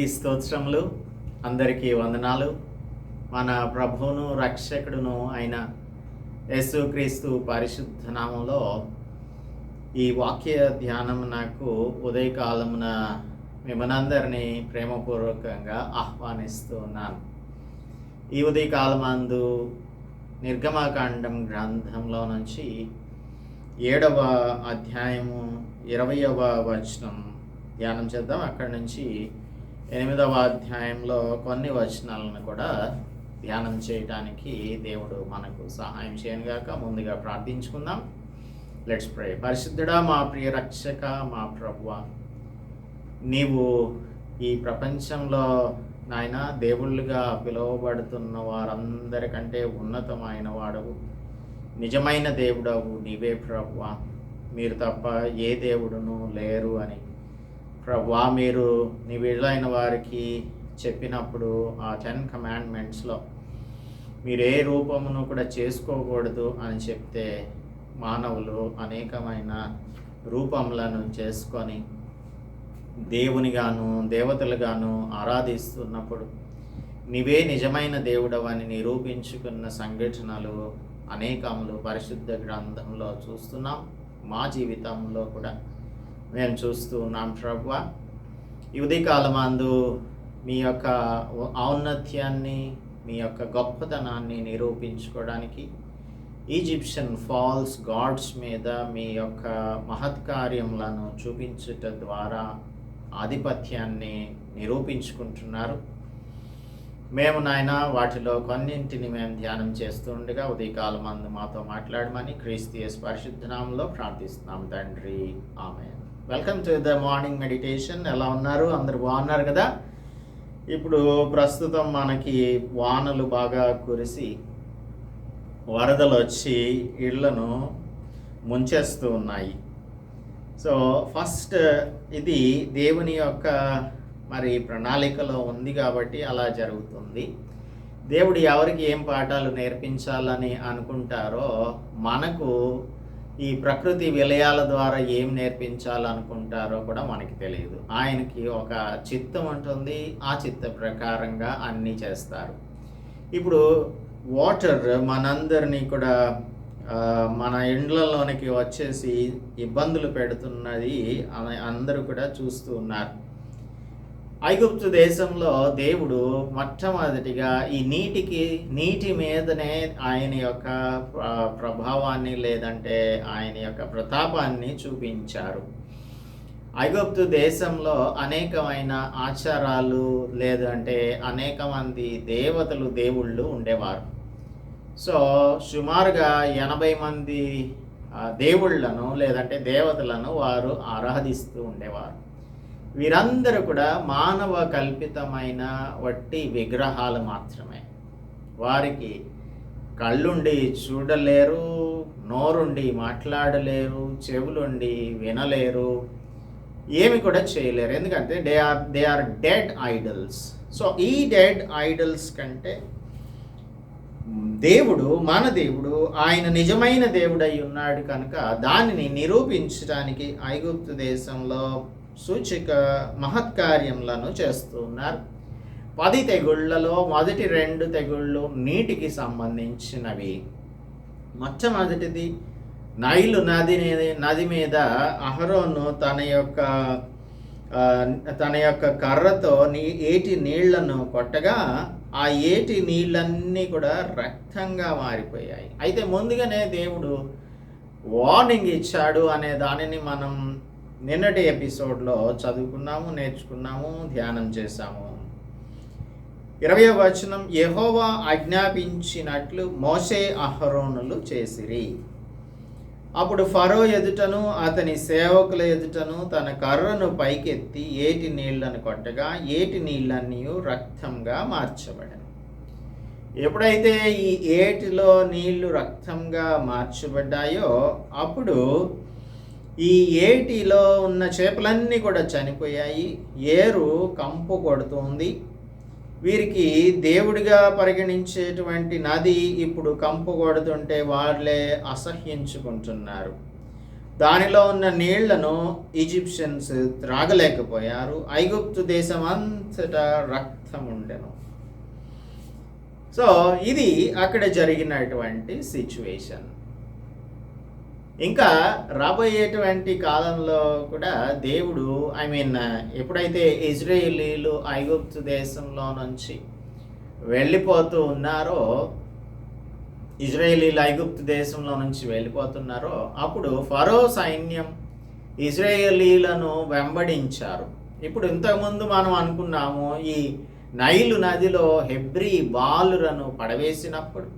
దేవునామానికి స్తోత్రములు అందరికీ వందనాలు. మన ప్రభువును రక్షకుడును అయిన యేసుక్రీస్తు పరిశుద్ధ నామంలో ఈ వాక్య ధ్యానం నాకు ఉదయకాలమున మిమ్మనందరినీ ప్రేమపూర్వకంగా ఆహ్వానిస్తూ ఉన్నాను ఈ ఉదయకాలమందు నిర్గమాకాండం గ్రంథంలో నుంచి ఏడవ అధ్యాయము ఇరవయవ వచనం ధ్యానం చేద్దాం. అక్కడి నుంచి ఎనిమిదవ అధ్యాయంలో కొన్ని వచనాలను కూడా ధ్యానం చేయడానికి దేవుడు మనకు సహాయం చేయనుగాక ముందుగా ప్రార్థించుకుందాం. లెట్స్ ప్రే పరిశుద్ధుడా మా ప్రియ రక్షక మా ప్రభువ నీవు ఈ ప్రపంచంలో నాయన దేవుళ్ళుగా పిలువబడుతున్న వారందరికంటే ఉన్నతమైన వాడవు. నిజమైన దేవుడవు నీవే ప్రభువ. మీరు తప్ప ఏ దేవుడును లేరు అని ప్రభువా మీరు నీ విడుదలైన వారికి చెప్పినప్పుడు ఆ టెన్ కమాండ్మెంట్స్లో మీరు ఏ రూపమును కూడా చేసుకోకూడదు అని చెప్తే మానవులు అనేకమైన రూపములను చేసుకొని దేవునిగాను దేవతలుగాను ఆరాధిస్తున్నప్పుడు నీవే నిజమైన దేవుడవని నిరూపించుకున్న సంఘటనలు అనేకములు పరిశుద్ధ గ్రంథంలో చూస్తున్నాం. మా జీవితంలో కూడా మేము చూస్తూ ఉన్నాం ప్రభు. ఈ ఉదయకాలమందు మీ యొక్క ఔన్నత్యాన్ని మీ యొక్క గొప్పతనాన్ని నిరూపించుకోవడానికి ఈజిప్షియన్ ఫాల్స్ గాడ్స్ మీద మీ యొక్క మహత్కార్యములను చూపించుట ద్వారా ఆధిపత్యాన్ని నిరూపించుకుంటున్నారు. మేము నాయన వాటిలో కొన్నింటిని మేము ధ్యానం చేస్తుండగా ఉదయకాలం మందు మాతో మాట్లాడమని క్రీస్తీయస్ పరిశుద్ధనామంలో ప్రార్థిస్తున్నాం తండ్రి. ఆమె welcome to the morning meditation ఎలా ఉన్నారు? అందరు బాగున్నారు కదా? ఇప్పుడు ప్రస్తుతం మనకి వానలు బాగా కురిసి వరదలు వచ్చి ఇళ్ళను ముంచేస్తూ ఉన్నాయి. సో ఫస్ట్ ఇది దేవుని యొక్క మరి ప్రణాళికలో ఉంది కాబట్టి అలా జరుగుతుంది. దేవుడు ఎవరికి ఏం పాఠాలు నేర్పించాలని అనుకుంటారో మనకు ఈ ప్రకృతి విలయాల ద్వారా ఏం నేర్పించాలనుకుంటారో కూడా మనకి తెలియదు. ఆయనకి ఒక చిత్తం ఉంటుంది. ఆ చిత్త ప్రకారంగా అన్నీ చేస్తారు. ఇప్పుడు వాటర్ మనందరినీ కూడా మన ఇండ్లలోనికి వచ్చేసి ఇబ్బందులు పెడుతున్నది అందరూ కూడా చూస్తూ ఉన్నారు. ఐగుప్తు దేశంలో దేవుడు మొట్టమొదటిగా ఈ నీటికి నీటి మీదనే ఆయన యొక్క ప్రభావాన్ని లేదంటే ఆయన యొక్క ప్రతాపాన్ని చూపించారు. ఐగుప్తు దేశంలో అనేకమైన ఆచారాలు లేదంటే అనేక మంది దేవతలు దేవుళ్ళు ఉండేవారు. సో సుమారుగా ఎనభై మంది దేవుళ్ళను దేవుళ్ళను లేదంటే దేవతలను వారు ఆరాధిస్తూ ఉండేవారు. వీరందరూ కూడా మానవ కల్పితమైన వట్టి విగ్రహాలు మాత్రమే. వారికి కళ్ళుండి చూడలేరు నోరుండి మాట్లాడలేరు చెవులుండి వినలేరు ఏమి కూడా చేయలేరు. ఎందుకంటే they are they are dead idols. So ఈ డెడ్ ఐడల్స్ కంటే దేవుడు మన దేవుడు ఆయన నిజమైన దేవుడై ఉన్నాడు కనుక దానిని నిరూపించడానికి ఐగుప్తు దేశంలో సూచిక మహత్కార్యములను చేస్తూ ఉన్నారు పది తెగుళ్ళలో మొదటి రెండు తెగుళ్ళు నీటికి సంబంధించినవి. మొట్టమొదటిది నైలు నది నది మీద అహరోను తన యొక్క తన యొక్క కర్రతో నీ ఏటి నీళ్ళను కొట్టగా ఆ ఏటి నీళ్ళన్నీ కూడా రక్తంగా మారిపోయాయి. అయితే ముందుగానే దేవుడు వార్నింగ్ ఇచ్చాడు అనే దానిని మనం నిన్నటి ఎపిసోడ్లో చదువుకున్నాము నేర్చుకున్నాము ధ్యానం చేశాము. ఇరవై వచనం యహోవా ఆజ్ఞాపించినట్లు మోసే అహరోనులు చేసిరి. అప్పుడు ఫరో ఎదుటను అతని సేవకుల ఎదుటను తన కర్రను పైకెత్తి ఏటి నీళ్ళను కొట్టగా ఏటి నీళ్ళన్నీ రక్తంగా మార్చబడను. ఎప్పుడైతే ఈ ఏటిలో నీళ్ళు రక్తంగా మార్చబడ్డాయో అప్పుడు ఈ ఏటిలో ఉన్న చేపలన్నీ కూడా చనిపోయాయి. ఏరు కంపు కొడుతుంది. వీరికి దేవుడిగా పరిగణించేటువంటి నది ఇప్పుడు కంపు కొడుతుంటే వాళ్ళే అసహ్యించుకుంటున్నారు. దానిలో ఉన్న నీళ్ళను ఈజిప్షియన్స్ త్రాగలేకపోయారు. ఐగుప్తు దేశం అంతటా రక్తం ఉండెను. సో ఇది అక్కడ జరిగినటువంటి సిచ్యువేషన్. ఇంకా రాబోయేటువంటి కాలంలో కూడా దేవుడు ఐ మీన్ ఎప్పుడైతే ఇజ్రాయేలీలు ఐగుప్తు దేశంలో నుంచి వెళ్ళిపోతూ ఉన్నారో ఇజ్రాయేలీలు ఐగుప్తు దేశంలో నుంచి వెళ్ళిపోతున్నారో అప్పుడు ఫరో సైన్యం ఇజ్రాయేలీలను వెంబడించారు. ఇప్పుడు ఇంతకుముందు మనం అనుకున్నాము ఈ నైలు నదిలో హెబ్రీ బాలులను పడవేసినప్పుడు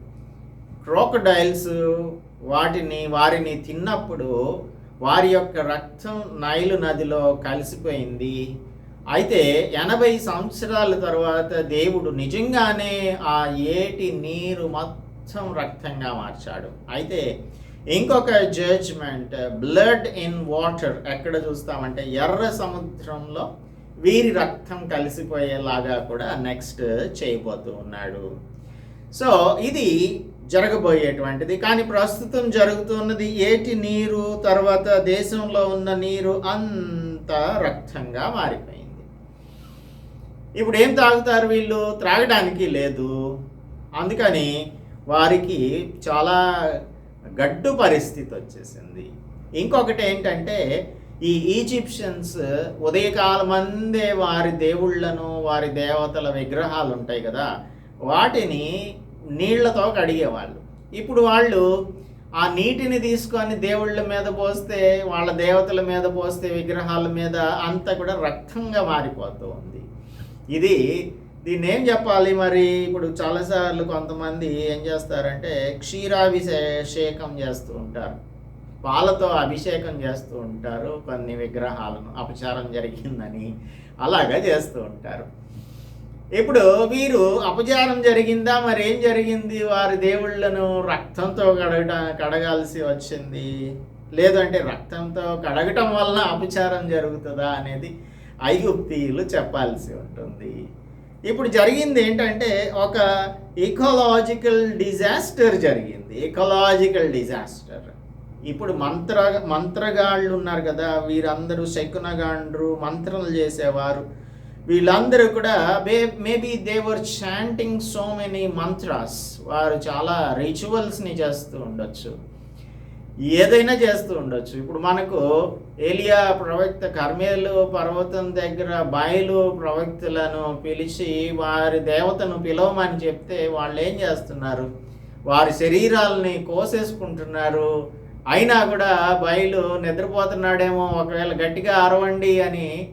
క్రోకడైల్స్ వాటిని వారిని తిన్నప్పుడు వారి యొక్క రక్తం నైలు నదిలో కలిసిపోయింది. అయితే ఎనభై సంవత్సరాల తర్వాత దేవుడు నిజంగానే ఆ ఏటి నీరు మొత్తం రక్తంగా మార్చాడు. అయితే ఇంకొక జడ్జ్మెంట్ బ్లడ్ ఇన్ వాటర్ ఎక్కడ చూస్తామంటే ఎర్ర సముద్రంలో వీరి రక్తం కలిసిపోయేలాగా కూడా నెక్స్ట్ చేయబోతూ ఉన్నాడు. సో ఇది జరగబోయేటువంటిది. కానీ ప్రస్తుతం జరుగుతున్నది ఏటి నీరు తర్వాత దేశంలో ఉన్న నీరు అంత రక్తంగా మారిపోయింది. ఇప్పుడు ఏం తాగుతారు వీళ్ళు? త్రాగడానికి లేదు. అందుకని వారికి చాలా గడ్డు పరిస్థితి వచ్చేసింది. ఇంకొకటి ఏంటంటే ఈ ఈజిప్షియన్స్ ఉదయకాలమందే వారి దేవుళ్ళను వారి దేవతల విగ్రహాలు ఉంటాయి కదా వాటిని నీళ్ళతో కడిగేవాళ్ళు. ఇప్పుడు వాళ్ళు ఆ నీటిని తీసుకొని దేవుళ్ళ మీద పోస్తే వాళ్ళ దేవతల మీద పోస్తే విగ్రహాల మీద అంతా కూడా రక్తంగా మారిపోతూ ఉంది. ఇది దీన్ని ఏం చెప్పాలి మరి? ఇప్పుడు చాలాసార్లు కొంతమంది ఏం చేస్తారంటే క్షీరాభిషేకం చేస్తూ ఉంటారు. పాలతో అభిషేకం చేస్తూ ఉంటారు కొన్ని విగ్రహాలను. అపచారం జరిగిందని అలాగా చేస్తూ ఉంటారు. ఇప్పుడు వీరు అపచారం జరిగిందా? మరి ఏం జరిగింది? వారి దేవుళ్ళను రక్తంతో కడగట కడగాల్సి వచ్చింది. లేదంటే రక్తంతో కడగటం వలన అపచారం జరుగుతుందా అనేది ఐగుప్తీయులు చెప్పాల్సి ఉంటుంది. ఇప్పుడు జరిగింది ఏంటంటే ఒక ఈకోలాజికల్ డిజాస్టర్ జరిగింది. ఈకోలాజికల్ డిజాస్టర్ ఇప్పుడు మంత్ర మంత్రగాళ్ళు ఉన్నారు కదా వీరందరూ శకునగాండ్రు మంత్రలు చేసేవారు. వీళ్ళందరూ కూడా may maybe they're chanting so many mantras వారు చాలా రిచువల్స్ని చేస్తూ ఉండొచ్చు. ఏదైనా చేస్తూ ఉండొచ్చు. ఇప్పుడు మనకు ఏలియా ప్రవక్త కర్మేలు పర్వతం దగ్గర బాయిలు ప్రవక్తులను పిలిచి వారి దేవతను పిలవమని చెప్తే వాళ్ళు ఏం చేస్తున్నారు? వారి శరీరాలని కోసేసుకుంటున్నారు. అయినా కూడా బయలు నిద్రపోతున్నాడేమో ఒకవేళ గట్టిగా అరవండి అని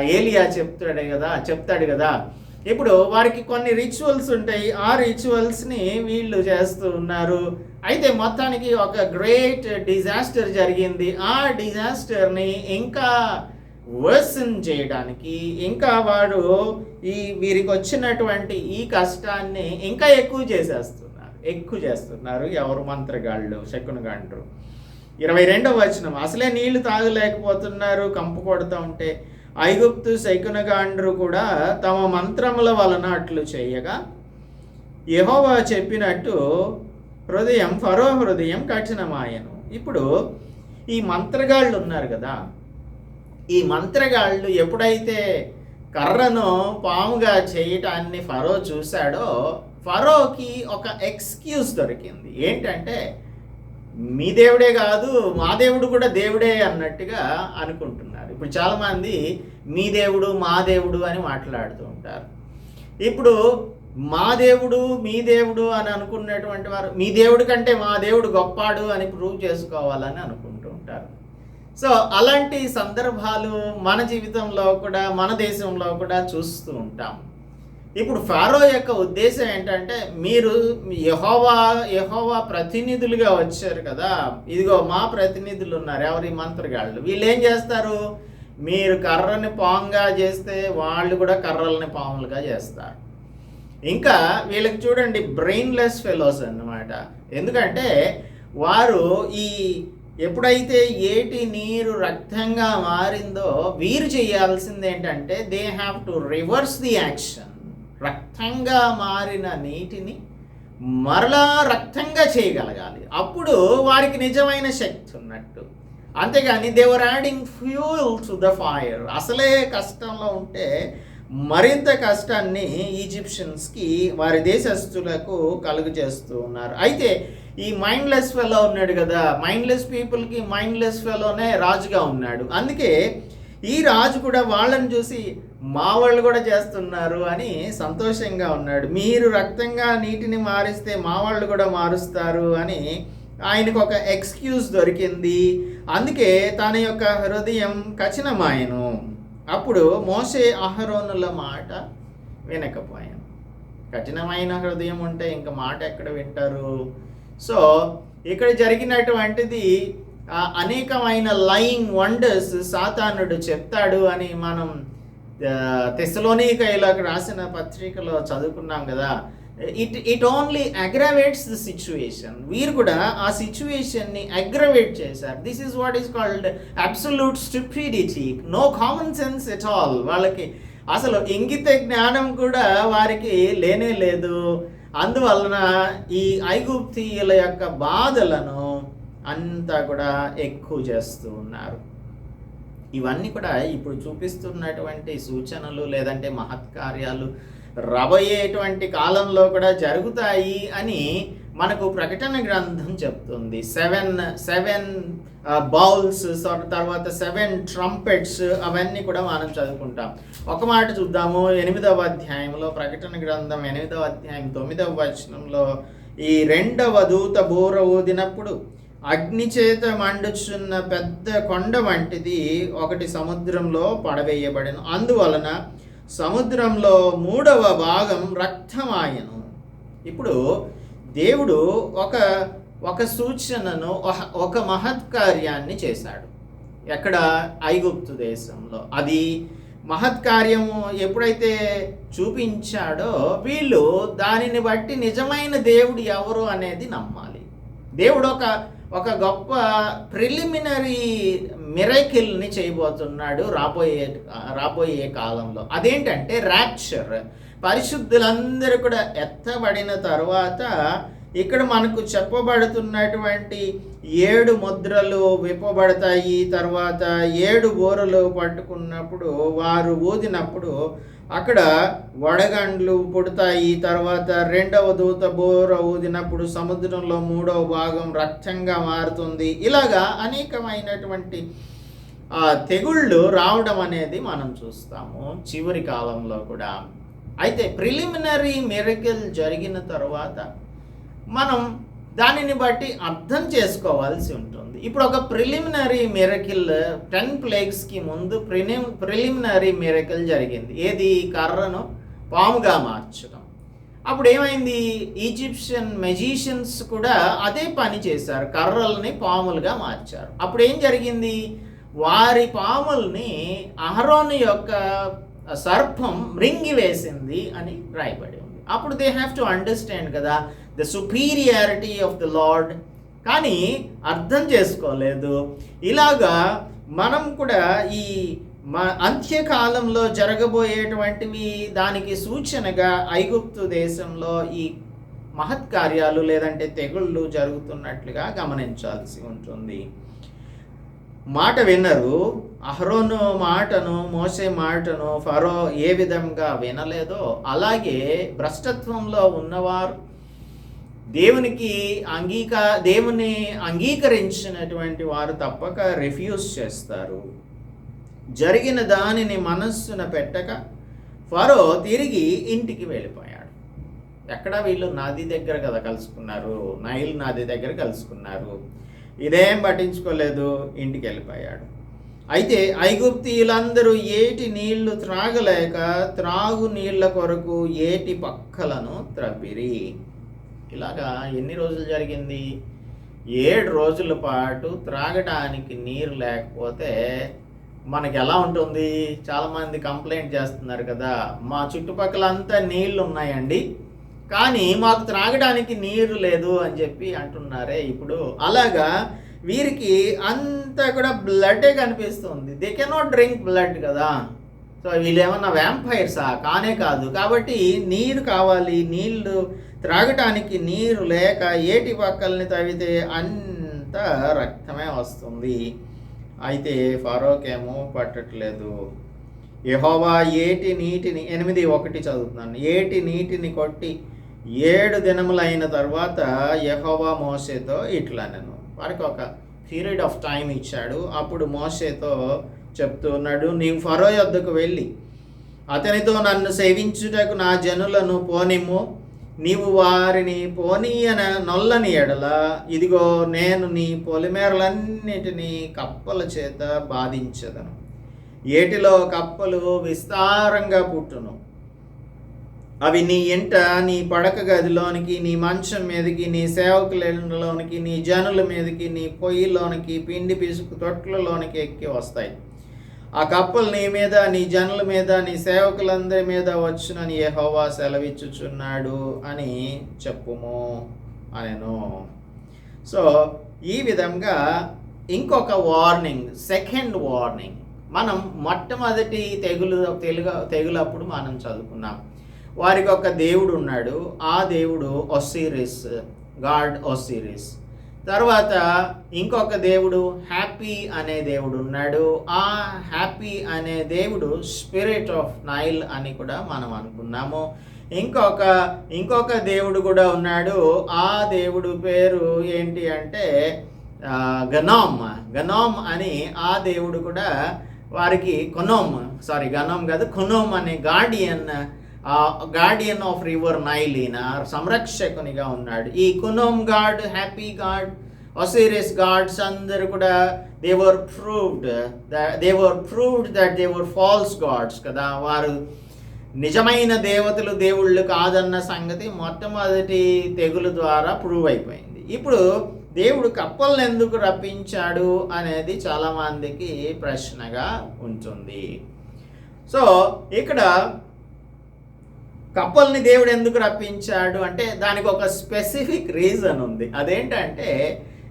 ఏలియా చెప్తాడు కదా చెప్తాడు కదా. ఇప్పుడు వారికి కొన్ని రిచువల్స్ ఉంటాయి. ఆ రిచువల్స్ని వీళ్ళు చేస్తూ ఉన్నారు. అయితే మొత్తానికి ఒక గ్రేట్ డిజాస్టర్ జరిగింది. ఆ డిజాస్టర్ని ఇంకా వర్సన్ చేయడానికి ఇంకా వాడు ఈ వీరికి వచ్చినటువంటి ఈ కష్టాన్ని ఇంకా ఎక్కువ చేసేస్తున్నారు. ఎక్కువ చేస్తున్నారు ఎవరు మంత్రగాళ్ళు శకునగాండ్రు. ఇరవై రెండవ వచనం. అసలే నీళ్ళు తాగలేకపోతున్నారు కంపు కొడుతూ ఉంటే. ఐగుప్తు శకునగాండ్రు కూడా తమ మంత్రముల వలన అట్లు చేయగా యహోవా చెప్పినట్టు హృదయం ఫరో హృదయం కఠినమాయను. ఇప్పుడు ఈ మంత్రగాళ్ళు ఉన్నారు కదా ఈ మంత్రగాళ్ళు ఎప్పుడైతే కర్రను పాముగా చేయటాన్ని ఫరో చూశాడో ఫరోకి ఒక ఎక్స్క్యూజ్ దొరికింది. ఏంటంటే మీ దేవుడే కాదు మా దేవుడు కూడా దేవుడే అన్నట్టుగా అనుకుంటున్నారు. ఇప్పుడు చాలామంది మీ దేవుడు మా దేవుడు అని మాట్లాడుతూ ఉంటారు. ఇప్పుడు మా దేవుడు మీ దేవుడు అని అనుకున్నటువంటి వారు మీ దేవుడి కంటే మా దేవుడు గొప్పాడు అని ప్రూవ్ చేసుకోవాలని అనుకుంటూ ఉంటారు. సో అలాంటి సందర్భాలు మన జీవితంలో కూడా మన దేశంలో కూడా చూస్తూ ఉంటాం. ఇప్పుడు ఫారో యొక్క ఉద్దేశం ఏంటంటే మీరు యహోవా యహోవా ప్రతినిధులుగా వచ్చారు కదా ఇదిగో మా ప్రతినిధులు ఉన్నారు ఎవరి మంత్రగాళ్ళు? వీళ్ళు ఏం చేస్తారు? మీరు కర్రని పాముగా చేస్తే వాళ్ళు కూడా కర్రల్ని పాములుగా చేస్తారు. ఇంకా వీళ్ళకి చూడండి బ్రెయిన్లెస్ ఫెలోస్ అన్నమాట. ఎందుకంటే వారు ఈ ఎప్పుడైతే ఏటి నీరు రక్తంగా మారిందో వీరు చేయాల్సింది ఏంటంటే they have to reverse the action రక్తంగా మారిన నీటిని మరలా రక్తంగా చేయగలగాలి. అప్పుడు వారికి నిజమైన శక్తి ఉన్నట్టు. అంతేగాని they're adding fuel to the fire అసలే కష్టంలో ఉంటే మరింత కష్టాన్ని ఈజిప్షియన్స్కి వారి దేశస్తులకు కలుగు చేస్తూ ఉన్నారు. అయితే ఈ మైండ్లెస్ ఫెలో ఉన్నాడు కదా మైండ్లెస్ పీపుల్కి మైండ్లెస్ ఫెలోనే రాజుగా ఉన్నాడు. అందుకే ఈ రాజు కూడా వాళ్ళని చూసి మా వాళ్ళు కూడా చేస్తున్నారు అని సంతోషంగా ఉన్నాడు. మీరు రక్తంగా నీటిని మారిస్తే మా వాళ్ళు కూడా మారుస్తారు అని ఆయనకు ఒక ఎక్స్క్యూజ్ దొరికింది. అందుకే తన యొక్క హృదయం కఠినమాయను. అప్పుడు మోసే అహరోనుల మాట వినకపోయాను. కఠినమైన హృదయం ఉంటే ఇంకా మాట ఎక్కడ వింటారు? సో ఇక్కడ జరిగినటువంటిది అనేకమైన లయింగ్ వండర్స్ సాతానుడు చెప్తాడు అని మనం తెసలోనికైలకు రాసిన పత్రికలో చదువుకున్నాం కదా. It it only aggravates the situation వీరు కూడా ఆ సిచ్యువేషన్ని అగ్రవేట్ చేశారు. This is what is called absolute stupidity no common sense at all వాళ్ళకి అసలు ఇంగిత జ్ఞానం కూడా వారికి లేనే లేదు. అందువలన ఈ ఐగుప్తీయుల యొక్క బాధలను అంతా కూడా ఎక్కువ చేస్తూ ఉన్నారు. ఇవన్నీ కూడా ఇప్పుడు చూపిస్తున్నటువంటి సూచనలు లేదంటే మహత్కార్యాలు రాబోయేటువంటి కాలంలో కూడా జరుగుతాయి అని మనకు ప్రకటన గ్రంథం చెప్తుంది. సెవెన్ సెవెన్ బౌల్స్ తర్వాత సెవెన్ ట్రంపెట్స్ అవన్నీ కూడా మనం చదువుకుంటాం. ఒక మాట చూద్దాము. ఎనిమిదవ అధ్యాయంలో ప్రకటన గ్రంథం ఎనిమిదవ అధ్యాయం తొమ్మిదవ వచనంలో ఈ రెండవ దూత బోర ఊదినప్పుడు అగ్ని చేత మండుచున్న పెద్ద కొండ వంటిది ఒకటి సముద్రంలో పడవేయబడిన. అందువలన సముద్రంలో మూడవ భాగం రక్తమాయను. ఇప్పుడు దేవుడు ఒక ఒక సూచనను ఒక- ఒక మహత్కార్యాన్ని చేశాడు. ఎక్కడ? ఐగుప్తు దేశంలో. అది మహత్కార్యము ఎప్పుడైతే చూపించాడో వీళ్ళు దానిని బట్టి నిజమైన దేవుడు ఎవరు అనేది నమ్మాలి. దేవుడు ఒక ఒక గొప్ప ప్రిలిమినరీ మిరకిల్ని చేయబోతున్నాడు రాబోయే రాబోయే కాలంలో. అదేంటంటే ర్యాప్చర్. పరిశుద్ధులందరూ కూడా ఎత్తబడిన తర్వాత ఇక్కడ మనకు చెప్పబడుతున్నటువంటి ఏడు ముద్రలు విప్పబడతాయి. తర్వాత ఏడు బోరలు పట్టుకున్నప్పుడు వారు ఊదినప్పుడు అక్కడ వడగండ్లు పుడతాయి. తర్వాత రెండవ దూత బోర ఊదినప్పుడు సముద్రంలో మూడవ భాగం రక్తంగా మారుతుంది. ఇలాగా అనేకమైనటువంటి ఆ, తెగుళ్ళు రావడం అనేది మనం చూస్తాము చివరి కాలంలో కూడా. అయితే ప్రిలిమినరీ మెరికల్ జరిగిన తర్వాత మనం దానిని బట్టి అర్థం చేసుకోవాల్సి ఉంటుంది. ఇప్పుడు ఒక ప్రిలిమినరీ మిరకిల్ టెన్ ప్లేగ్స్కి ముందు ప్రిలిమ్ ప్రిలిమినరీ మిరకిల్ జరిగింది. ఏది? కర్రను పాముగా మార్చడం. అప్పుడు ఏమైంది? ఈజిప్షియన్ మెజీషియన్స్ కూడా అదే పని చేశారు. కర్రల్ని పాములుగా మార్చారు. అప్పుడు ఏం జరిగింది? వారి పాముల్ని అహరోన్ యొక్క సర్పం మృంగివేసింది అని రాయబడి ఉంది. అప్పుడు దే హ్యావ్ టు అండర్స్టాండ్ కదా the superiority of the lord కానీ అర్థం చేసుకోలేదు. ఇలాగా మనం కూడా ఈ మా అంత్యకాలంలో జరగబోయేటువంటివి దానికి సూచనగా ఐగుప్తు దేశంలో ఈ మహత్కార్యాలు లేదంటే తెగుళ్ళు జరుగుతున్నట్లుగా గమనించాల్సి ఉంటుంది. మాట విన్నరు అహరోను మాటను మోసే మాటను ఫరో ఏ విధంగా వినలేదో అలాగే భ్రష్టత్వంలో ఉన్నవారు దేవునికి అంగీకా దేవుని అంగీకరించినటువంటి వారు తప్పక రిఫ్యూజ్ చేస్తారు. జరిగిన దానిని మనస్సున పెట్టక ఫరో తిరిగి ఇంటికి వెళ్ళిపోయాడు. ఎక్కడ వీళ్ళు నది దగ్గర కదా కలుసుకున్నారు నైల్ నది దగ్గర కలుసుకున్నారు. ఇదేం పట్టించుకోలేదు ఇంటికి వెళ్ళిపోయాడు. అయితే ఐగుప్తీయులందరూ ఏటి నీళ్ళు త్రాగలేక త్రాగు నీళ్ళ కొరకు ఏటి పక్కలను త్రవ్విరి. ఇలాగా ఎన్ని రోజులు జరిగింది? ఏడు రోజుల పాటు త్రాగటానికి నీరు లేకపోతే మనకి ఎలా ఉంటుంది? చాలామంది కంప్లైంట్ చేస్తున్నారు కదా మా చుట్టుపక్కల అంతా నీళ్ళు ఉన్నాయండి కానీ మాకు త్రాగడానికి నీరు లేదు అని చెప్పి అంటున్నారే ఇప్పుడు. అలాగా వీరికి అంతా కూడా బ్లడ్డే కనిపిస్తుంది. దే కెనాట్ డ్రింక్ బ్లడ్ కదా. సో వీళ్ళు ఏమన్నా వ్యాంపైర్సా కానే కాదు. కాబట్టి నీరు కావాలి నీళ్ళు త్రాగటానికి నీరు లేక ఏటి పక్కల్ని తవ్వితే అంత రక్తమే వస్తుంది. అయితే ఫరోకేమో పట్టట్లేదు. యెహోవా ఏటి నీటిని ఎనిమిది ఒకటి చదువుతున్నాను. ఏటి నీటిని కొట్టి ఏడు దినములైన తర్వాత యెహోవా మోసేతో ఇట్లా నేను వారికి ఒక పీరియడ్ ఆఫ్ టైం ఇచ్చాడు. అప్పుడు మోసేతో చెప్తూ ఉన్నాడు నీవు ఫరో యొద్దకు వెళ్ళి అతనితో నన్ను సేవించుటకు నా జనులను పోనిమ్ము. నీవు వారిని పోనీయన నొల్లని ఎడల ఇదిగో నేను నీ పొలిమేరలన్నిటినీ కప్పల చేత బాధించదను. ఏటిలో కప్పలు విస్తారంగా పుట్టును. అవి నీ ఇంట నీ పడక గదిలోనికి నీ మంచం మీదకి నీ సేవకులలోనికి నీ జనుల మీదకి నీ పొయ్యిలోనికి పిండి పిసుకు తొట్లలోనికి ఎక్కి వస్తాయి. ఆ కప్పలు నీ మీద నీ జనుల మీద నీ సేవకులందరి మీద వచ్చునని యెహోవా సెలవిచ్చుచున్నాడు అని చెప్పుము అనెను. సో ఈ విధంగా ఇంకొక వార్నింగ్ సెకండ్ వార్నింగ్ మనం మొట్టమొదటి తెగులు తెలుగు తెగులప్పుడు మనం చదువుకున్నాం. వారికి ఒక దేవుడు ఉన్నాడు ఆ దేవుడు ఒసిరిస్ గాడ్ ఒసిరిస్. తర్వాత ఇంకొక దేవుడు హ్యాపీ అనే దేవుడు ఉన్నాడు. ఆ హ్యాపీ అనే దేవుడు స్పిరిట్ ఆఫ్ నైల్ అని కూడా మనం అనుకున్నాము. ఇంకొక ఇంకొక దేవుడు కూడా ఉన్నాడు. ఆ దేవుడు పేరు ఏంటి అంటే గనోమ్ గనోమ్ అని ఆ దేవుడు కూడా వారికి కొనోమ్ సారీ గనోమ్ కాదు కొనోమ్ అనే guardian guardian of river Nile ఈయన సంరక్షకునిగా ఉన్నాడు. ఈ కునోమ్ god Hapi god Osiris gods అందరూ కూడా they're proved they're proved that they're false gods కదా. వారు నిజమైన దేవతలు దేవుళ్ళు కాదన్న సంగతి మొట్టమొదటి తెగులు ద్వారా ప్రూవ్ అయిపోయింది. ఇప్పుడు దేవుడు కప్పలను ఎందుకు రప్పించాడు అనేది చాలామందికి ప్రశ్నగా ఉంటుంది. సో ఇక్కడ కప్పల్ని దేవుడు ఎందుకు రప్పించాడు అంటే దానికి ఒక స్పెసిఫిక్ రీజన్ ఉంది. అదేంటంటే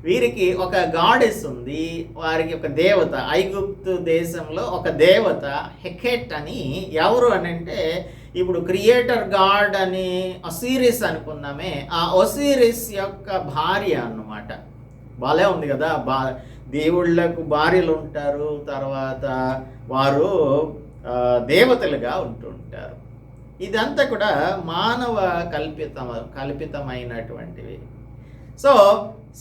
వీరికి ఒక గాడెస్ ఉంది. వారికి ఒక దేవత ఐగుప్తు దేశంలో ఒక దేవత హెకెట్ అని ఎవరు అని అంటే ఇప్పుడు క్రియేటర్ గాడ్ అని ఒసీరిస్ అనుకున్నామే ఆ ఒసీరిస్ యొక్క భార్య అన్నమాట. బాలే ఉంది కదా. బా దేవుళ్ళకు భార్యలు ఉంటారు. తర్వాత వారు దేవతలుగా ఉంటుంటారు. ఇదంతా కూడా మానవ కల్పిత కల్పితమైనటువంటివి. సో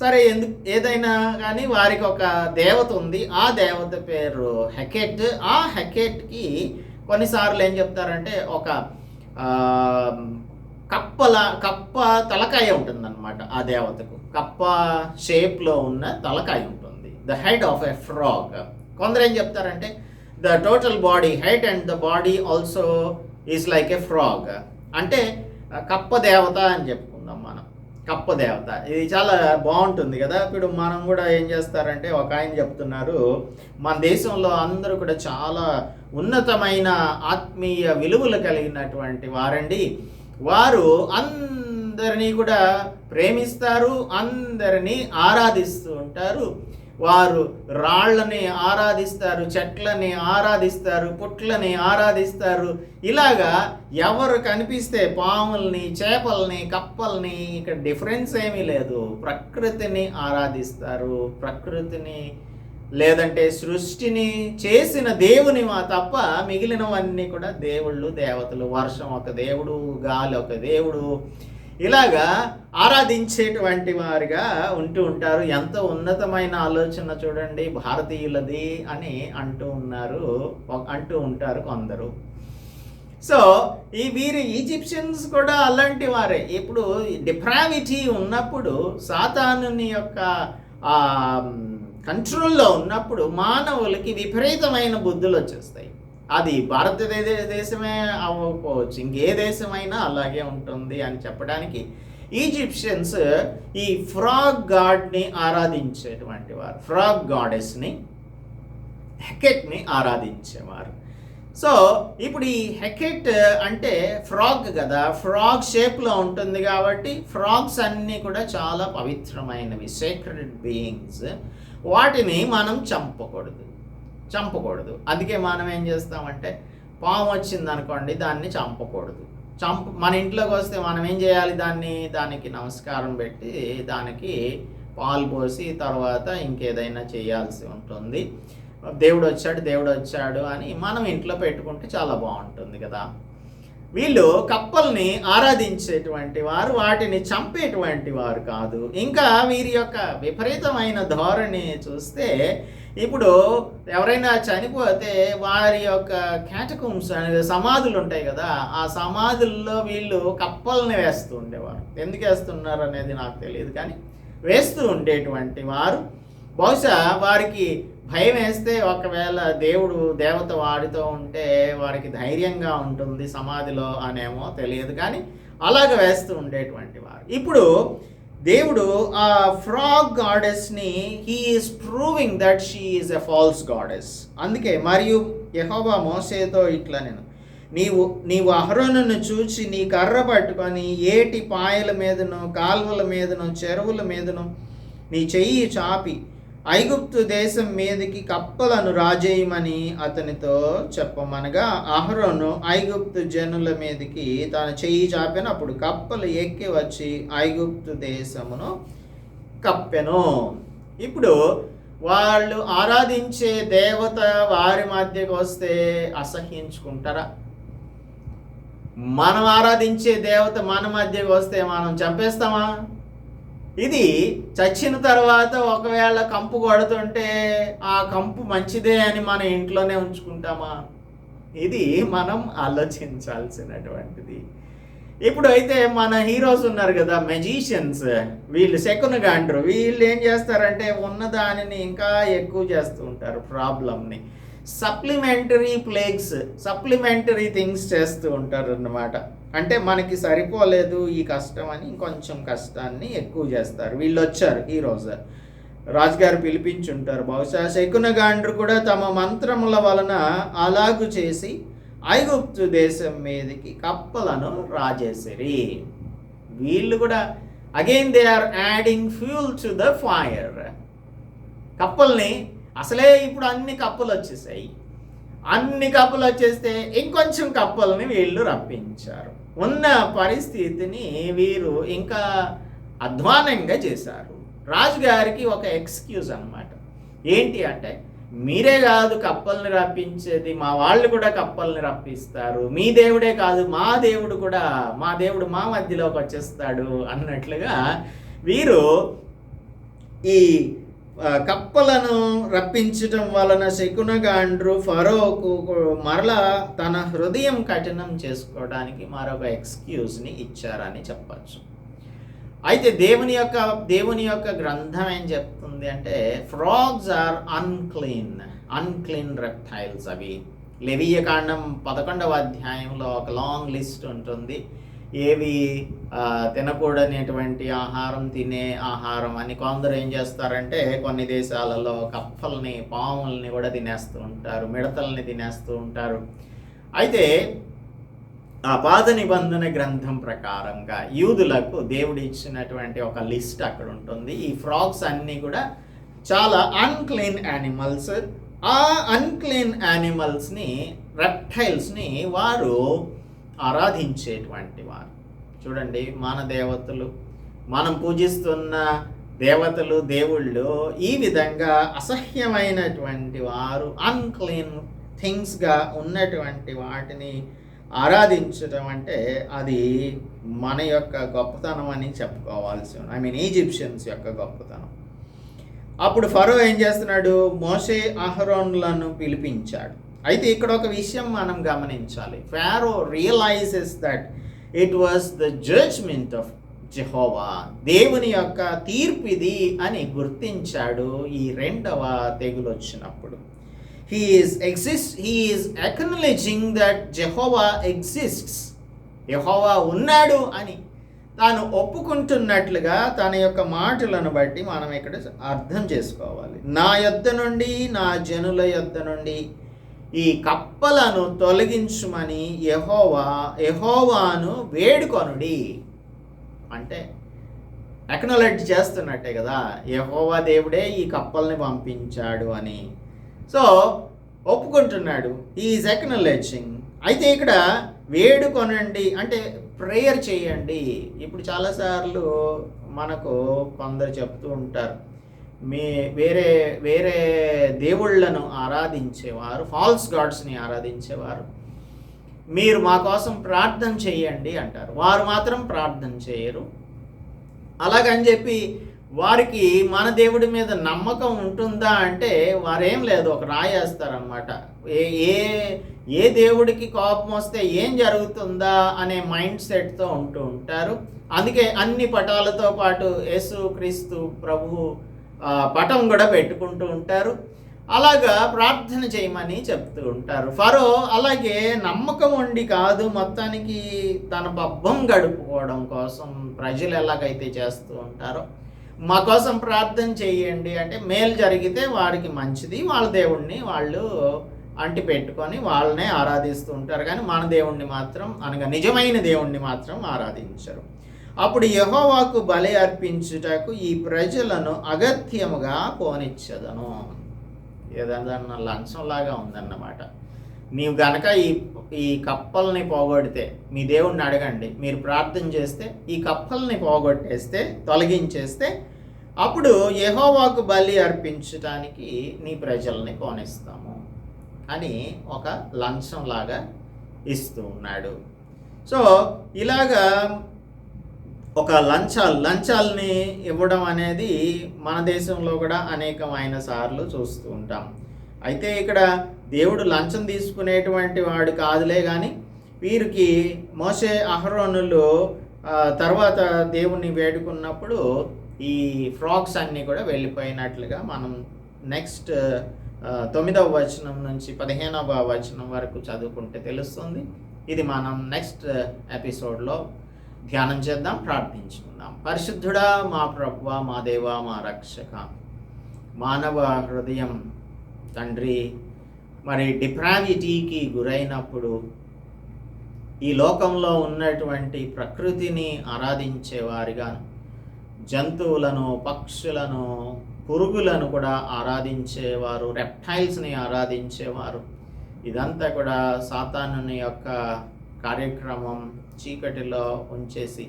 సరే ఎందుకు ఏదైనా కానీ వారికి ఒక దేవత ఉంది. ఆ దేవత పేరు హెకెట్. ఆ హెకెట్కి కొన్నిసార్లు ఏం చెప్తారంటే ఒక కప్పల కప్ప తలకాయ ఉంటుందన్నమాట ఆ దేవతకు. కప్ప షేప్లో ఉన్న తలకాయ ఉంటుంది. The head of a frog కొందరు ఏం చెప్తారంటే the total body head and the body also is like a frog అంటే కప్ప దేవత అని చెప్పుకుందాం మనం. కప్ప దేవత. ఇది చాలా బాగుంటుంది కదా. ఇప్పుడు మనం కూడా ఏం చేస్తారంటే ఒక ఆయన చెప్తున్నారు మన దేశంలో అందరూ కూడా చాలా ఉన్నతమైన ఆత్మీయ విలువలు కలిగినటువంటి వారండి. వారు అందరినీ కూడా ప్రేమిస్తారు అందరినీ ఆరాధిస్తూ ఉంటారు వారు రాళ్ళని ఆరాధిస్తారు చెట్లని ఆరాధిస్తారు పుట్లని ఆరాధిస్తారు. ఇలాగా ఎవరు కనిపిస్తే పాముల్ని చేపల్ని కప్పల్ని ఇక్కడ డిఫరెన్స్ ఏమీ లేదు. ప్రకృతిని ఆరాధిస్తారు. ప్రకృతిని లేదంటే సృష్టిని చేసిన దేవుని మా తప్ప మిగిలినవన్నీ కూడా దేవుళ్ళు దేవతలు. వర్షం ఒక దేవుడు గాలి ఒక దేవుడు ఇలాగా ఆరాధించేటువంటి వారిగా ఉంటూ ఉంటారు. ఎంత ఉన్నతమైన ఆలోచన చూడండి భారతీయులది అని అంటూ ఉన్నారు అంటూ ఉంటారు కొందరు. సో ఈ వీరి ఈజిప్షియన్స్ కూడా అలాంటి వారే. ఇప్పుడు డిప్రావిటీ ఉన్నప్పుడు సాతానుని యొక్క కంట్రోల్లో ఉన్నప్పుడు మానవులకి విపరీతమైన బుద్ధులు వచ్చేస్తాయి అది భారతదేశమే అవ్వకపోవచ్చు. ఇంకే దేశమైనా అలాగే ఉంటుంది అని చెప్పడానికి ఈజిప్షియన్స్ ఈ ఫ్రాగ్ గాడ్ని ఆరాధించేటువంటి వారు. ఫ్రాగ్ గాడెస్ని హెకెట్ని ఆరాధించేవారు. సో ఇప్పుడు ఈ హెకెట్ అంటే ఫ్రాగ్ కదా. ఫ్రాగ్ షేప్లో ఉంటుంది కాబట్టి ఫ్రాగ్స్ అన్నీ కూడా చాలా పవిత్రమైనవి సేక్రెడ్ బీయింగ్స్ వాటిని మనం చంపకూడదు. చంపకూడదు. అందుకే మనం ఏం చేస్తామంటే పాము వచ్చింది అనుకోండి దాన్ని చంపకూడదు. చంప మన ఇంట్లోకి వస్తే మనం ఏం చేయాలి దాన్ని? దానికి నమస్కారం పెట్టి దానికి పాలు పోసి తర్వాత ఇంకేదైనా చేయాల్సి ఉంటుంది. దేవుడు వచ్చాడు దేవుడు వచ్చాడు అని మనం ఇంట్లో పెట్టుకుంటే చాలా బాగుంటుంది కదా. వీళ్ళు కప్పల్ని ఆరాధించేటువంటి వారు వాటిని చంపేటువంటి వారు కాదు. ఇంకా వీరి యొక్క విపరీతమైన ధోరణి చూస్తే ఇప్పుడు ఎవరైనా చనిపోతే వారి యొక్క క్యాటకూమ్స్ అనేది సమాధులు ఉంటాయి కదా ఆ సమాధుల్లో వీళ్ళు కప్పల్ని వేస్తూ ఉండేవారు. ఎందుకు వేస్తున్నారు అనేది నాకు తెలియదు కానీ వేస్తూ ఉండేటువంటి వారు. బహుశా వారికి భయం వేస్తే ఒకవేళ దేవుడు దేవత వాడితో ఉంటే వారికి ధైర్యంగా ఉంటుంది సమాధిలో అనేమో తెలియదు కానీ అలాగ వేస్తూ ఉండేటువంటి వారు ఇప్పుడు దేవుడు ఆ frog గాడెస్ని he's proving that she is a false goddess అందుకే మరియు యహోబా మోసేతో ఇట్లా నేను నీవు నీవు అహరోనును చూచి నీ కర్ర పట్టుకొని ఏటి పాయల మీదను కాల్వల మీదను చెరువుల మీదను నీ చెయ్యి చాపి ఐగుప్తు దేశం మీదకి కప్పలను రాజేయమని అతనితో చెప్పమనగా అహరోను ఐగుప్తు జనుల మీదకి తన చెయ్యి చాపెను అప్పుడు కప్పలు ఎక్కి వచ్చి ఐగుప్తు దేశమును కప్పెను. ఇప్పుడు వాళ్ళు ఆరాధించే దేవత వారి మధ్యకు వస్తే అసహ్యించుకుంటారా? మనం ఆరాధించే దేవత మన మధ్యకు వస్తే మనం చంపేస్తామా? ఇది చచ్చిన తర్వాత ఒకవేళ కంపు కొడుతుంటే ఆ కంపు మంచిదే అని మన ఇంట్లోనే ఉంచుకుంటామా? ఇది మనం ఆలోచించాల్సినటువంటిది. ఇప్పుడు అయితే మన హీరోస్ ఉన్నారు కదా మెజీషియన్స్ వీళ్ళు సెకునుగా అంటారు వీళ్ళు ఏం చేస్తారంటే ఉన్న దానిని ఇంకా ఎక్కువ చేస్తూ ఉంటారు ప్రాబ్లమ్ని సప్లిమెంటరీ ప్లేగ్స్ సప్లిమెంటరీ థింగ్స్ చేస్తూ ఉంటారు అన్నమాట అంటే మనకి సరిపోలేదు ఈ కష్టం అని ఇంకొంచెం కష్టాన్ని ఎక్కువ చేస్తారు. వీళ్ళు వచ్చారు ఈరోజు రాజుగారు పిలిపించుంటారు. బహుశా శకునగాండ్రు కూడా తమ మంత్రముల వలన అలాగు చేసి ఐగుప్తు దేశం మీదకి కప్పలను రాజేసిరి. వీళ్ళు కూడా again they are adding fuel to the fire కప్పల్ని అసలే ఇప్పుడు అన్ని కప్పలు వచ్చేసాయి. అన్ని కప్పలు వచ్చేస్తే ఇంకొంచెం కప్పల్ని వీళ్ళు రప్పించారు. ఉన్న పరిస్థితిని వీరు ఇంకా అధ్వానంగా చేశారు. రాజుగారికి ఒక ఎక్స్క్యూజ్ అన్నమాట. ఏంటి అంటే మీరే కాదు కప్పల్ని రప్పించేది మా వాళ్ళు కూడా కప్పల్ని రప్పిస్తారు మీ దేవుడే కాదు మా దేవుడు కూడా మా దేవుడు మా మధ్యలోకి వచ్చేస్తాడు అన్నట్లుగా వీరు ఈ కప్పలను రప్పించటం వలన శకునగాండ్రు ఫరోకు మరలా తన హృదయం కఠినం చేసుకోవడానికి మరొక ఎక్స్క్యూజ్ని ఇచ్చారని చెప్పచ్చు. అయితే దేవుని యొక్క దేవుని యొక్క గ్రంథం ఏం చెప్తుంది అంటే frogs are unclean unclean reptiles అవి. లెవియ కాండం పదకొండవ అధ్యాయంలో ఒక లాంగ్ లిస్ట్ ఉంటుంది. ఏవి ఆ, ఆహారం తినే ఆహారం అని కొందరు ఏం చేస్తారంటే కొన్ని దేశాలలో కప్పల్ని పాముల్ని కూడా తినేస్తూ ఉంటారు మిడతల్ని తినేస్తూ ఉంటారు. అయితే ఆ పాద నిబంధన గ్రంథం ప్రకారంగా యూదులకు దేవుడు ఇచ్చినటువంటి ఒక లిస్ట్ అక్కడ ఉంటుంది. ఈ ఫ్రాగ్స్ అన్నీ కూడా చాలా అన్క్లీన్ యానిమల్స్ ఆ అన్క్లీన్ యానిమల్స్ని రెప్టైల్స్ని వారు ఆరాధించేటువంటి వారు. చూడండి మన దేవతలు మనం పూజిస్తున్న దేవతలు దేవుళ్ళు ఈ విధంగా అసహ్యమైనటువంటి వారు అన్క్లీన్ థింగ్స్గా ఉన్నటువంటి వాటిని ఆరాధించడం అంటే అది మన యొక్క గొప్పతనం అని చెప్పుకోవాల్సి ఉంది. ఐ మీన్ ఈజిప్షియన్స్ యొక్క గొప్పతనం. అప్పుడు ఫరో ఏం చేస్తున్నాడు? మోషే అహరోన్లను పిలిపించాడు. అయితే ఇక్కడ ఒక విషయం మనం గమనించాలి. Pharaoh realises that it was the judgment of Jehovah. దేవుని యొక్క తీర్పు ఇది అని గుర్తించాడు ఈ రెండవ తెగులు వచ్చినప్పుడు. He's exist he's he that acknowledging exists యహోవా ఉన్నాడు అని తాను ఒప్పుకుంటున్నట్లుగా తన యొక్క మాటలను బట్టి మనం ఇక్కడ అర్థం చేసుకోవాలి. నా యొద్ద నుండి నా జనుల యొద్ద నుండి ఈ కప్పలను తొలగించుమని యహోవా యహోవాను వేడుకొనుడి. అంటే అక్నాలెడ్జ్ చేస్తున్నట్టే కదా యహోవా దేవుడే ఈ కప్పల్ని పంపించాడు అని. సో ఒప్పుకుంటున్నాడు ఈజ్ ఎక్నాలెడ్జింగ్ అయితే ఇక్కడ వేడుకొనండి అంటే ప్రేయర్ చేయండి. ఇప్పుడు చాలాసార్లు మనకు కొందరు చెప్తూ ఉంటారు మీ వేరే వేరే దేవుళ్ళను ఆరాధించేవారు ఫాల్స్ గాడ్స్ని ఆరాధించేవారు. మీరు మా కోసం ప్రార్థన చేయండి అంటారు. వారు మాత్రం ప్రార్థన చేయరు. అలాగని చెప్పి వారికి మన దేవుడి మీద నమ్మకం ఉంటుందా అంటే వారేం లేదు ఒక రాయేస్తారనమాట ఏ ఏ ఏ దేవుడికి కోపం వస్తే ఏం జరుగుతుందా అనే మైండ్ సెట్తో ఉంటూ ఉంటారు. అందుకే అన్ని పటాలతో పాటు యేసు క్రీస్తు ప్రభు పటం కూడా పెట్టుకుంటూ ఉంటారు. అలాగా ప్రార్థన చేయమని చెప్తూ ఉంటారు. ఫరో అలాగే నమ్మకం ఉండి కాదు మొత్తానికి తన పబ్బం గడుపుకోవడం కోసం ప్రజలు ఎలాగైతే చేస్తూ ఉంటారో మా కోసం ప్రార్థన చేయండి అంటే మేలు జరిగితే వారికి మంచిది వాళ్ళ దేవుణ్ణి వాళ్ళు అంటి పెట్టుకొని వాళ్ళనే ఆరాధిస్తూ ఉంటారు. కానీ మన దేవుణ్ణి మాత్రం అనగా నిజమైన దేవుణ్ణి మాత్రం ఆరాధించరు. అప్పుడు యహోవాకు బలి అర్పించుటకు ఈ ప్రజలను అగత్యముగా పోనిచ్చదను. ఏదన్నా లంచంలాగా ఉందన్నమాట. నీవు గనక ఈ ఈ కప్పల్ని పోగొడితే మీ దేవుణ్ణి అడగండి మీరు ప్రార్థన చేస్తే ఈ కప్పల్ని పోగొట్టేస్తే తొలగించేస్తే అప్పుడు యహోవాకు బలి అర్పించటానికి నీ ప్రజల్ని కోనిస్తాము అని ఒక లంచంలాగా ఇస్తూ ఉన్నాడు. సో ఇలాగా ఒక లంచాలు లంచాలని ఇవ్వడం అనేది మన దేశంలో కూడా అనేకమైన సార్లు చూస్తూ ఉంటాం. అయితే ఇక్కడ దేవుడు లంచం తీసుకునేటువంటి వాడు కాదులే కానీ వీరికి మోసే అహరోనులు తర్వాత దేవుణ్ణి వేడుకున్నప్పుడు ఈ ఫ్రాక్స్ అన్నీ కూడా వెళ్ళిపోయినట్లుగా మనం నెక్స్ట్ తొమ్మిదవ వచనం నుంచి పదిహేనవ వచనం వరకు చదువుకుంటే తెలుస్తుంది. ఇది మనం నెక్స్ట్ ఎపిసోడ్లో ధ్యానం చేద్దాం ప్రార్థించుకుందాం. పరిశుద్ధుడా మా ప్రభువ మా దేవ మా రక్షక మానవ హృదయం తండ్రి మరి డిప్రావిటీకి గురైనప్పుడు ఈ లోకంలో ఉన్నటువంటి ప్రకృతిని ఆరాధించేవారిగా జంతువులను పక్షులను పురుగులను కూడా ఆరాధించేవారు రెప్టైల్స్ని ఆరాధించేవారు. ఇదంతా కూడా సాతానుని యొక్క కార్యక్రమం చీకటిలో ఉంచేసి.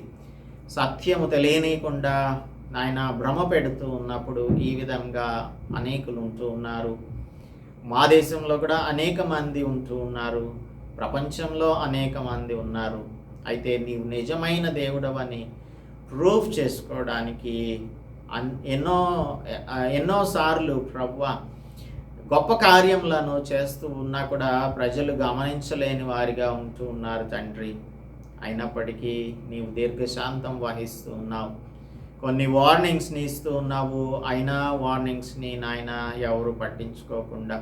సత్యము తెలియనీయకుండా నాయన భ్రమ పెడుతూ ఉన్నప్పుడు ఈ విధంగా అనేకులు ఉంటూ ఉన్నారు. మా దేశంలో కూడా అనేక మంది ఉంటూ ఉన్నారు. ప్రపంచంలో అనేక మంది ఉన్నారు. అయితే నీవు నిజమైన దేవుడవని ప్రూఫ్ చేసుకోవడానికి ఎన్నో ఎన్నోసార్లు ప్రభు గొప్ప కార్యములను చేస్తూ ఉన్నా కూడా ప్రజలు గమనించలేని వారిగా ఉంటూ ఉన్నారు తండ్రి. అయినప్పటికీ నీవు దీర్ఘశాంతం వహిస్తూ ఉన్నావు. కొన్ని వార్నింగ్స్ని ఇస్తూ ఉన్నావు. అయినా వార్నింగ్స్ని నాయన ఎవరు పట్టించుకోకుండా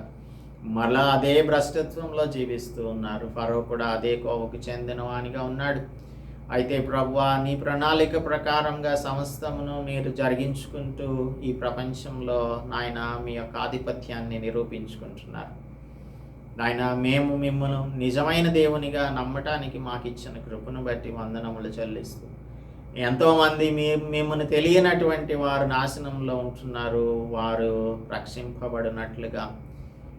మరలా అదే భ్రష్టత్వంలో జీవిస్తూ ఉన్నారు. ఫరో కూడా అదే కోవకు చెందినవానిగా ఉన్నాడు. అయితే ప్రభు నీ ప్రణాళిక ప్రకారంగా సమస్తమును మీరు జరిగించుకుంటూ ఈ ప్రపంచంలో నాయన మీ యొక్క ఆధిపత్యాన్ని నిరూపించుకుంటున్నారు. నాయన మేము మిమ్మల్ని నిజమైన దేవునిగా నమ్మటానికి మాకు ఇచ్చిన కృపను బట్టి వందనములు చెల్లిస్తూ. ఎంతోమంది మీ మిమ్మల్ని తెలియనటువంటి వారు నాశనంలో ఉంటున్నారు వారు రక్షింపబడినట్లుగా.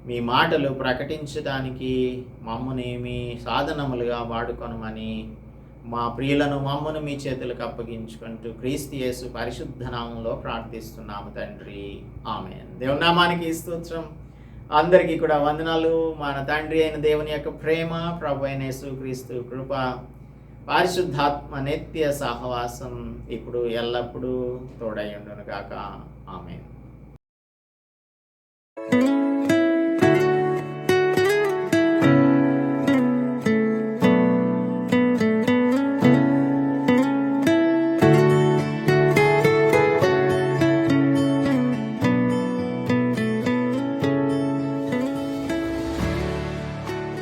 మీ మాటలు ప్రకటించడానికి మమ్మని మీ సాధనములుగా వాడుకొనమని మా ప్రియులను మమ్మను మీ చేతులకు అప్పగించుకుంటూ క్రీస్తు యేసు పరిశుద్ధ నామంలో ప్రార్థిస్తున్నాము తండ్రి. ఆమె దేవునామానికి స్తోత్రం. అందరికీ కూడా వందనాలు. మన తండ్రి అయిన దేవుని యొక్క ప్రేమ ప్రభు అయిన యేసుక్రీస్తు కృప పరిశుద్ధాత్మ నిత్య సహవాసం ఇప్పుడు ఎల్లప్పుడూ తోడై ఉండును కాక ఆమె